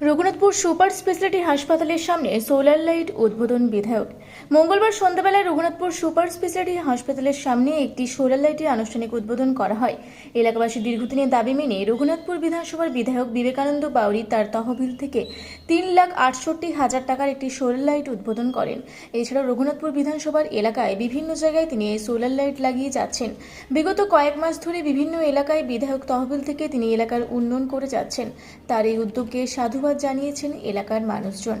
Raghunathpur super speciality হাসপাতালের সামনে solar light উদ্বোধন বিধায়ক। মঙ্গলবার সন্ধ্যাবেলায় রঘুনাথপুর সুপার স্পেশালিটি হাসপাতালের সামনে একটি সোলার লাইটের আনুষ্ঠানিক উদ্বোধন করা হয়। এলাকাবাসীর দীর্ঘদিনের দাবি মেনে রঘুনাথপুর বিধানসভার বিধায়ক বিবেকানন্দ বাউরি তার তহবিল থেকে তিন লাখ আটষট্টি হাজার টাকার একটি সোলার লাইট উদ্বোধন করেন। এছাড়াও রঘুনাথপুর বিধানসভার এলাকায় বিভিন্ন জায়গায় তিনি এই সোলার লাইট লাগিয়ে যাচ্ছেন। বিগত কয়েক মাস ধরে বিভিন্ন এলাকায় বিধায়ক তহবিল থেকে তিনি এলাকার উন্নয়ন করে যাচ্ছেন। তার এই উদ্যোগকে সাধুবাদ জানিয়েছেন এলাকার মানুষজন।